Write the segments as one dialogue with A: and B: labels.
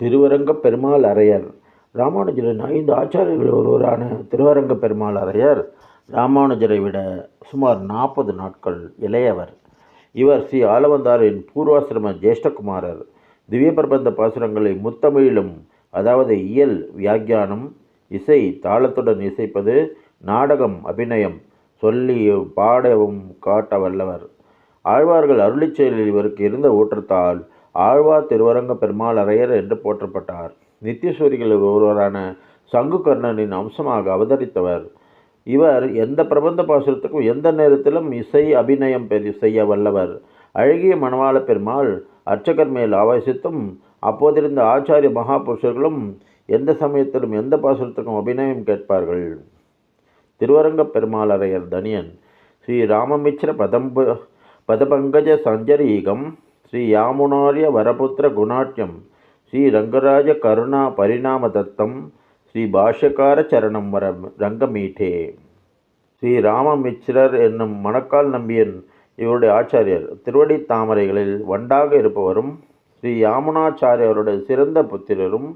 A: திருவரங்க பெருமாள் அரையர் ராமானுஜரின் ஐந்து ஆச்சாரியர்கள் ஒருவரான திருவரங்க பெருமாள் அரையர் ராமானுஜரை விட சுமார் நாற்பது நாட்கள் இளையவர். இவர் ஸ்ரீ ஆலவந்தாரின் பூர்வாசிரம ஜேஷ்டகுமாரர். திவ்ய பிரபந்த பாசுரங்களை முத்தமிழிலும் அதாவது இயல் வியாக்கியானம் இசை தாளத்துடன் இசைப்பது நாடகம் அபிநயம் சொல்லி பாடவும் காட்ட வல்லவர். ஆழ்வார்கள் அருளிச் செயலில் இவருக்கு இருந்த ஊற்றத்தால் ஆழ்வார் திருவரங்க பெருமாள் அரையர் என்று போற்றப்பட்டார். நித்தியசூரிகளில் ஒருவரான சங்குகர்ணனின் அம்சமாக அவதரித்தவர். இவர் எந்த பிரபந்த பாசுரத்துக்கும் எந்த நேரத்திலும் இசை அபிநயம் செய்ய வல்லவர். அழகிய மணவாள பெருமாள் அர்ச்சகர் மேல் ஆவேசித்தும் அப்போதிருந்த ஆச்சாரிய மகாபுருஷர்களும் எந்த சமயத்திலும் எந்த பாசுரத்துக்கும் அபிநயம் கேட்பார்கள். திருவரங்க பெருமாளரையர் தனியன். ஸ்ரீ ராமமிச்சிர பதம்ப பதபங்கஜ சஞ்சரீகம். ஸ்ரீ யாமுனாரிய வரபுத்திர குணாட்யம் ஸ்ரீ ரங்கராஜ கருணா பரிணாம தத்தம் ஸ்ரீ பாஷ்யக்கார சரணம் வர ரங்கமீட்டே. ஸ்ரீ ராமமிச்சிரர் என்னும் மணக்கால் நம்பியன் இவருடைய ஆச்சாரியர் திருவடி தாமரைகளில் வண்டாக இருப்பவரும் ஸ்ரீ யாமுனாச்சாரியருடைய சிறந்த புத்திரரும்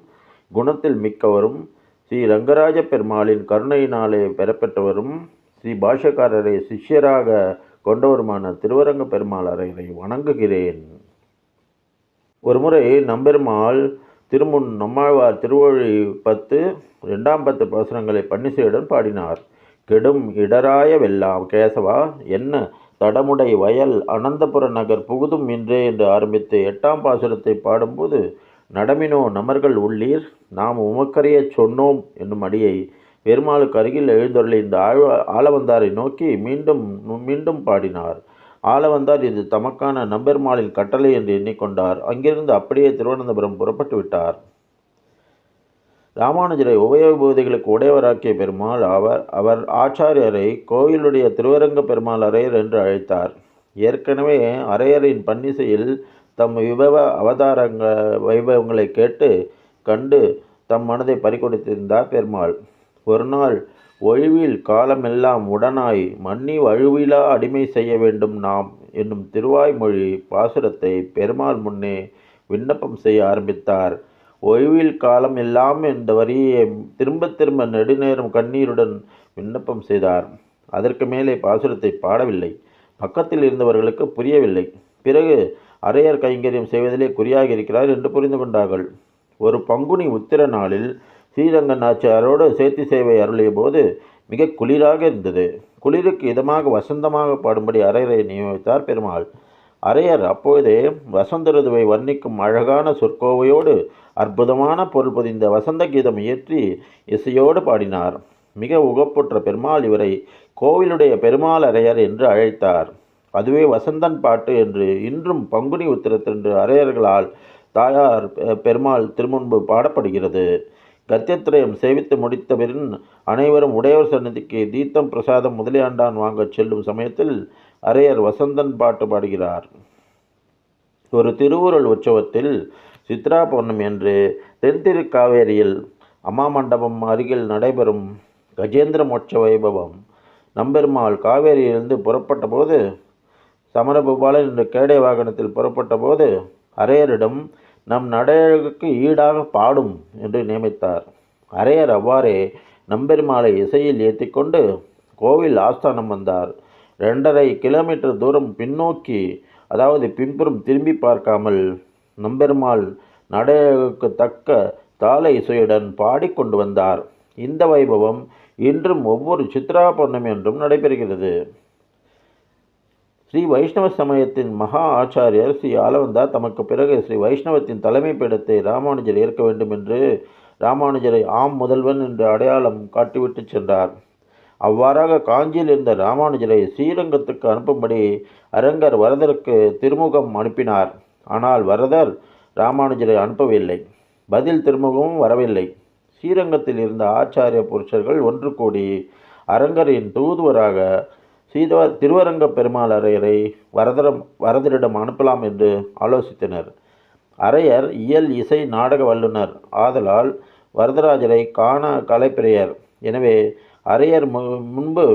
A: குணத்தில் மிக்கவரும் ஸ்ரீ ரங்கராஜ பெருமாளின் கருணையினாலே பெறப்பெற்றவரும் ஸ்ரீ பாஷ்யக்காரரை சிஷ்யராக கொண்டவருமான திருவரங்க பெருமாள் அறையை வணங்குகிறேன். ஒருமுறை நம்பெருமாள் திருமுன் நம்மாழ்வார் திருவழி பத்து ரெண்டாம் பத்து பாசுரங்களை பன்னிசையுடன் பாடினார். கெடும் இடராய வெல்லாம் கேசவா என்ன தடமுடை வயல் அனந்தபுர நகர் புகுதும் இன்றே என்று ஆரம்பித்து எட்டாம் பாசுரத்தை பாடும்போது நடமினோ நமர்கள் உள்ளீர் நாம் உமக்கறியச் சொன்னோம் என்னும் அடியை பெருமாளுக்கு அருகில் எழுந்தொருளி இந்த ஆழ்வ ஆளவந்தாரை நோக்கி மீண்டும் மீண்டும் பாடினார். ஆளவந்தார் இது தமக்கான நம்பெருமாளின் கட்டளை என்று எண்ணிக்கொண்டார். அங்கிருந்து அப்படியே திருவனந்தபுரம் புறப்பட்டு விட்டார். ராமானுஜரை உபயோகபூதிகளுக்கு உடையவராக்கிய பெருமாள் அவர் அவர் ஆச்சாரியரை கோயிலுடைய திருவரங்க பெருமாள் அரையர் என்று அழைத்தார். ஏற்கனவே அரையரின் பன்னிசையில் தம் விபவ அவதாரங்க வைபவங்களை கேட்டு கண்டு தம் மனதை பறிகொடுத்திருந்தார் பெருமாள். ஒரு நாள் ஒழிவில் காலமெல்லாம் உடனாய் மன்னி வழுவிலா அடிமை செய்ய வேண்டும் நாம் என்னும் திருவாய்மொழி பாசுரத்தை பெருமாள் முன்னே விண்ணப்பம் செய்ய ஆரம்பித்தார். ஓய்வில் காலம் எல்லாம் என்ற வரியை திரும்ப திரும்ப நெடுநேரம் கண்ணீருடன் விண்ணப்பம் செய்தார். அதற்கு மேலே பாசுரத்தை பாடவில்லை. பக்கத்தில் இருந்தவர்களுக்கு புரியவில்லை. பிறகு அரையர் கைங்கரியம் செய்வதிலே குறியாக இருக்கிறார் என்று புரிந்து கொண்டார்கள். ஒரு பங்குனி உத்திர நாளில் ஸ்ரீரங்க நாச்சியாரோடு சேர்த்தி சேவை அருளிய போது மிக குளிராக இருந்தது. குளிருக்கு இதமாக வசந்தமாக பாடும்படி அரையரை நியமித்தார் பெருமாள். அரையர் அப்போதே வசந்த ருதுவை வர்ணிக்கும் அழகான சொற்கோவையோடு அற்புதமான பொருள் பொதிந்த வசந்த கீதம் இயற்றி இசையோடு பாடினார். மிக உகப்புற்ற பெருமாள் இவரை கோவிலுடைய பெருமாள் அரையர் என்று அழைத்தார். அதுவே வசந்தன் பாட்டு என்று இன்றும் பங்குனி உத்திரத்தன்று அரையர்களால் தாயார் பெருமாள் திருமுன்பு பாடப்படுகிறது. கத்தியத்திரயம் சேவித்து முடித்த பின் அனைவரும் உடையவர் சன்னதிக்கு தீர்த்தம் பிரசாதம் முதலியாண்டான் வாங்கச் செல்லும் சமயத்தில் அரையர் வசந்தன் பாட்டு பாடுகிறார். ஒரு திருவுருள் உற்சவத்தில் சித்ரா பௌர்ணமி என்று தென்திருக்காவேரியில் அம்மா மண்டபம் அருகில் நடைபெறும் கஜேந்திர மோட்ச வைபவம். நம்பெருமாள் காவேரியிலிருந்து புறப்பட்ட போது சமரபூபாலன் என்ற கேடை வாகனத்தில் புறப்பட்ட போது அரையரிடம் நம் நடையழகுக்கு ஈடாக பாடும் என்று நியமித்தார். அரையர் அவ்வாறே நம்பெருமாளை இசையில் ஏற்றிக்கொண்டு கோவில் ஆஸ்தானம் வந்தார். ரெண்டரை கிலோமீட்டர் தூரம் பின்னோக்கி அதாவது பின்புறம் திரும்பி பார்க்காமல் நம்பெருமாள் நடையழகுக்கு தக்க தாள இசையுடன் பாடிக்கொண்டு வந்தார். இந்த வைபவம் இன்றும் ஒவ்வொரு சித்ரா பௌர்ணமி என்றும் நடைபெறுகிறது. ஸ்ரீ வைஷ்ணவ சமயத்தின் மகா ஆச்சாரியர் ஸ்ரீ ஆலவந்தா தமக்கு பிறகு ஸ்ரீ வைஷ்ணவத்தின் தலைமை பீடத்தை ராமானுஜர் ஏற்க வேண்டும் என்று ராமானுஜரை ஆம் முதல்வன் என்று அடையாளம் காட்டிவிட்டு சென்றார். அவ்வாறாக காஞ்சியில் இருந்த ராமானுஜரை ஸ்ரீரங்கத்துக்கு அனுப்பும்படி அரங்கர் வரதருக்கு திருமுகம் அனுப்பினார். ஆனால் வரதர் ராமானுஜரை அனுப்பவில்லை. பதில் திருமுகமும் வரவில்லை. ஸ்ரீரங்கத்தில் இருந்த ஆச்சாரிய புருஷர்கள் ஒன்று கூடி அரங்கரின் தூதுவராக சீதவ திருவரங்க பெருமாள் அரையரை வரதரம் வரதரிடம் அனுப்பலாம் என்று ஆலோசித்தனர். அரையர் இயல் இசை நாடக வல்லுனர் ஆதலால் வரதராஜரை காண கலைப்பிரையர் எனவே அரையர் முன்பு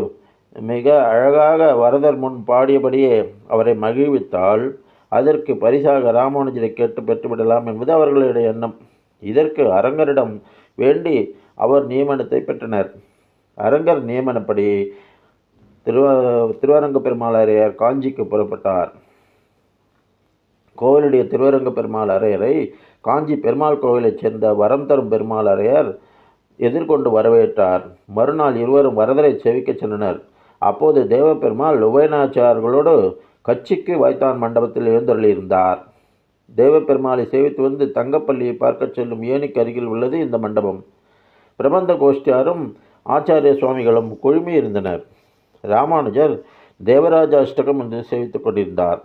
A: மிக அழகாக வரதர் முன் பாடியபடியே அவரை மகிழ்வித்தால் அதற்கு பரிசாக ராமானுஜரை கேட்டு பெற்றுவிடலாம் என்பது அவர்களுடைய எண்ணம். இதற்கு அரங்கரிடம் வேண்டி அவர் நியமனத்தை பெற்றனர். அரங்கர் நியமனப்படி திருவ திருவரங்க பெருமாள் அரையர் காஞ்சிக்கு புறப்பட்டார். கோவிலுடைய திருவரங்க பெருமாள் அரையரை காஞ்சி பெருமாள் கோவிலைச் சேர்ந்த வரம் தரும் பெருமாள் அரையர் எதிர்கொண்டு வரவேற்றார். மறுநாள் இருவரும் வரதரை செவிக்கச் சென்றனர். அப்போது தேவபெருமாள் உபயநாச்சியார்களோடு கட்சிக்கு வாய்த்தான் மண்டபத்தில் எழுந்தருளியிருந்தார். தேவப்பெருமாளை சேவித்து வந்து தங்கப்பள்ளியை பார்க்கச் செல்லும் ஏணிக்கு அருகில் உள்ளது இந்த மண்டபம். பிரபந்த கோஷ்டியாரும் ஆச்சாரிய சுவாமிகளும் குழுமி இருந்தனர். ராமானுஜர் தேவராஜ அஷ்டகம் என்று சேவித்துக் கொண்டிருந்தார்.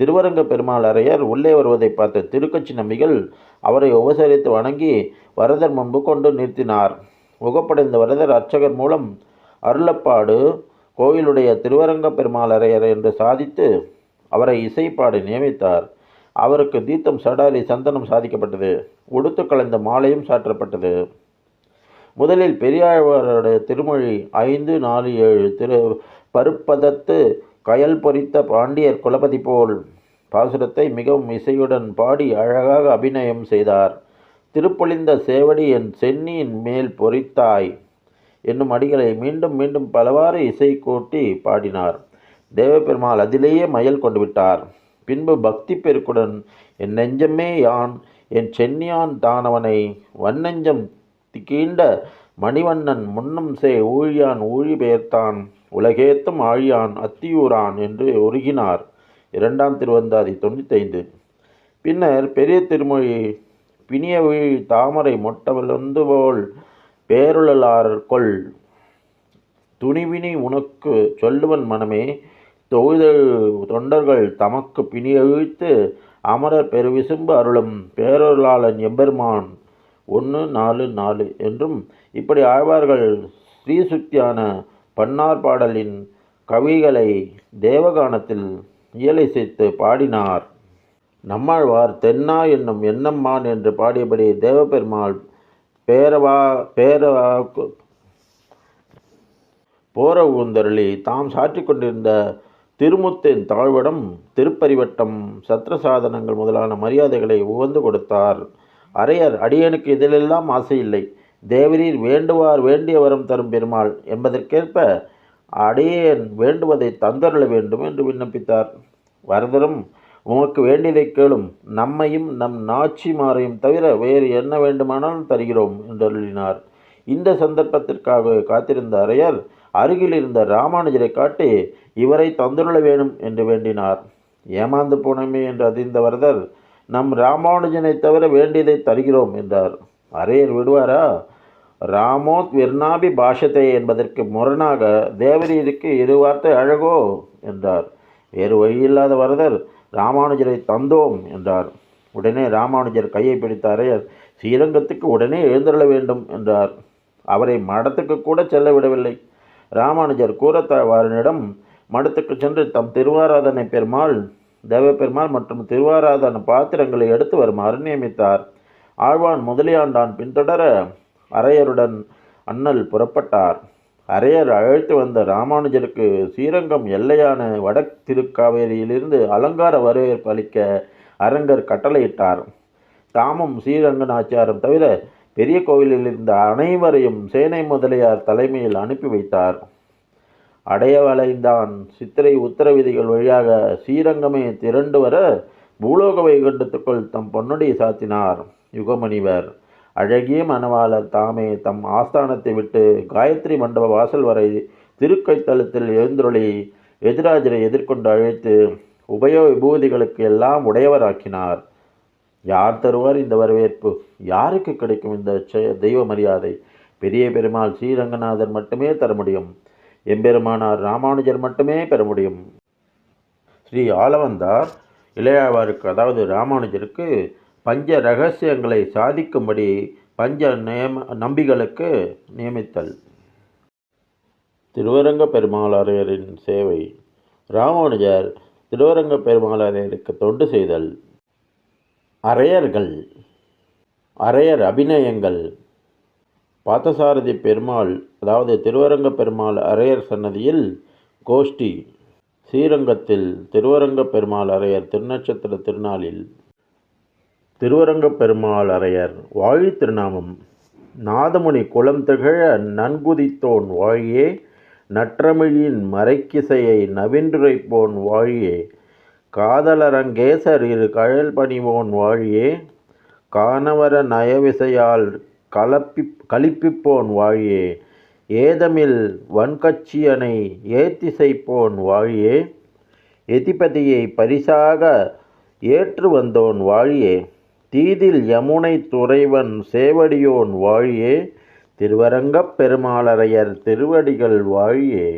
A: திருவரங்க பெருமாள் அறையர் உள்ளே வருவதை பார்த்த திருக்கட்சி நம்பிகள் அவரை உபசரித்து வணங்கி வரதர் முன்பு கொண்டு நிறுத்தினார். உகப்படைந்த வரதர் அர்ச்சகர் மூலம் அருளப்பாடு கோயிலுடைய திருவரங்க பெருமாள் அறையர் என்று சாதித்து அவரை இசைப்பாடு நியமித்தார். அவருக்கு தீர்த்தம் சடாரி சந்தனம் சாதிக்கப்பட்டது. உடுத்து கலந்த மாலையும் சாற்றப்பட்டது. முதலில் பெரியாழ்வாரோட திருமொழி ஐந்து நாலு ஏழு திரு பருப்பதத்து கயல் பொறித்த பாண்டியர் குலபதி போல் பாசுரத்தை மிகவும் இசையுடன் பாடி அழகாக அபிநயம் செய்தார். திருப்பொழிந்த சேவடி என் சென்னியின் மேல் பொறித்தாய் என்னும் அடிகளை மீண்டும் மீண்டும் பலவாறு இசை கூட்டி பாடினார். தேவபெருமாள் அதிலேயே மயல் கொண்டு விட்டார். பின்பு பக்தி பெருக்குடன் என் நெஞ்சமே யான் என் சென்னியான் தானவனை வன்னெஞ்சம் திக்கீண்ட மணிவண்ணன் முன்னும் சே ஊழியான் ஊழி பெயர்த்தான். உலகேத்தும் ஆழியான் அத்தியூரான் என்று ஒருகினார் இரண்டாம் திருவந்தாதி தொண்ணூத்தைந்து. பின்னர் பெரிய திருமொழி பிணியவிழி தாமரை மொட்டவலந்து போல் பேருளார் கொள் துணிவினி உனக்கு சொல்லுவன் மனமே தொழுதல் தொண்டர்கள் தமக்கு பிணியழித்து அமரர் பெருவிசும்பு அருளும் பேரொருளாளன் எம்பெருமான். ஒன்று நாலு நாலு என்றும் இப்படி ஆழ்வார்கள் ஸ்ரீசுக்தியான பன்னார் பாடலின் கவிகளை தேவகானத்தில் இயலிசைத்து பாடினார். நம்மாழ்வார் தென்னா என்னும் எண்ணம்மான் என்று பாடியபடி தேவபெருமாள் பேரவா பேரவா போர ஊந்தருளி தாம் சாற்றி கொண்டிருந்த திருமுத்தின் தாழ்வடம் திருப்பரிவட்டம் சத்திர சாதனங்கள் முதலான மரியாதைகளை உகந்து கொடுத்தார். அரையர் அடியனுக்கு இதிலெல்லாம் ஆசையில்லை தேவரீர் வேண்டுவார் வேண்டிய வரம் தரும் பெருமாள் என்பதற்கேற்ப அடியேன் வேண்டுவதை தந்தருள வேண்டும் என்று விண்ணப்பித்தார். வரதரும் உமக்கு வேண்டியதை கேளும். நம்மையும் நம் நாச்சிமாரையும் தவிர வேறு என்ன வேண்டுமானாலும் தருகிறோம் என்று அருளினார். இந்த சந்தர்ப்பத்திற்காக காத்திருந்த அரையர் அருகில் இருந்த ராமானுஜரை காட்டி இவரை தந்துருள வேணும் என்று வேண்டினார். ஏமாந்து போனமே என்று அதிர்ந்த வரதர் நம் ராமானுஜனை தவிர வேண்டியதை தருகிறோம் என்றார். அரையர் விடுவாரா? ராமோத் விர்ணாபி பாஷத்தை என்பதற்கு முரணாக தேவரீருக்கு இரு வார்த்தை அழகோ? என்றார். வேறு வழியில்லாத வரதர் ராமானுஜரை தந்தோம் என்றார். உடனே ராமானுஜர் கையை பிடித்த அரையர் ஸ்ரீரங்கத்துக்கு உடனே எழுந்தருள வேண்டும் என்றார். அவரை மடத்துக்கு கூட செல்ல விடவில்லை. ராமானுஜர் கூறத்தாழ்வாரனிடம் மடத்துக்கு சென்று தம் திருவாராதனை பெருமாள் தேவப்பெருமாள் மற்றும் திருவாராதன பாத்திரங்களை எடுத்து வருமாறு நியமித்தார். ஆழ்வான் முதலியாண்டான் பின்தொடர அரையருடன் அண்ணல் புறப்பட்டார். அரையர் அழைத்து வந்த ராமானுஜருக்கு ஸ்ரீரங்கம் எல்லையான வட திருக்காவேரியிலிருந்து அலங்கார வரவேற்பு அளிக்க அரங்கர் கட்டளையிட்டார். தாமும் ஸ்ரீரங்கநாச்சியாரும் தவிர பெரிய கோவிலில் இருந்த அனைவரையும் சேனை முதலியார் தலைமையில் அனுப்பி வைத்தார். அடையவளைந்தான் சித்திரை உத்தர விதிகள் வழியாக ஸ்ரீரங்கமே திரண்டு வர பூலோக வைகுண்டத்துக்குள் தம் பொன்னுடி சாத்தினார். யுகமணிவர் அழகிய மணவாளர் தாமே தம் ஆஸ்தானத்தை விட்டு காயத்ரி மண்டப வாசல் வரை திருக்கைத்தலத்தில் எழுந்துருளி எதிராஜரை எதிர்கொண்டு அழைத்து உபய விபூதிகளுக்கு எல்லாம் உடையவராக்கினார். யார் தருவார் இந்த வரவேற்பு? யாருக்கு கிடைக்கும் இந்த தெய்வ மரியாதை? பெரிய பெருமாள் ஸ்ரீரங்கநாதர் மட்டுமே தர முடியும். எம்பெருமானார் ராமானுஜர் மட்டுமே பெற முடியும். ஸ்ரீ ஆலவந்தார் இளையாவாருக்கு அதாவது ராமானுஜருக்கு பஞ்ச ரகசியங்களை சாதிக்கும்படி பஞ்ச நியம நம்பிகளுக்கு நியமித்தல். திருவரங்க பெருமாளாரையரின் சேவை. ராமானுஜர் திருவரங்க பெருமாளாரையருக்கு தொண்டு செய்தல். அரையர்கள். அரையர் அபிநயங்கள். பார்த்தசாரதி பெருமாள் அதாவது திருவரங்க பெருமாள் அரையர் சன்னதியில் கோஷ்டி ஸ்ரீரங்கத்தில் திருவரங்க பெருமாள் அரையர் திருநட்சத்திர திருநாளில் திருவரங்க பெருமாள் அரையர் வாழி திருநாமம். நாதமுனி குளம் திகழ நன்குதித்தோன் வாழியே நற்றமிழின் மறைக்கிசையை நவின்றுரைப்போன் வாழியே காதலரங்கேசர் இரு கழல் பணிவோன் வாழியே கானவர நயவிசையால் கலப்பி களிப்பிப்போன் வாழியே ஏதமில் வன்கட்சியனை ஏத்திசைப்போன் வாழியே எதிபதியை பரிசாக ஏற்று வந்தோன் வாழியே தீதில் யமுனை துறைவன் சேவடியோன் வாழியே திருவரங்கப் பெருமாளரையர் திருவடிகள் வாழியே.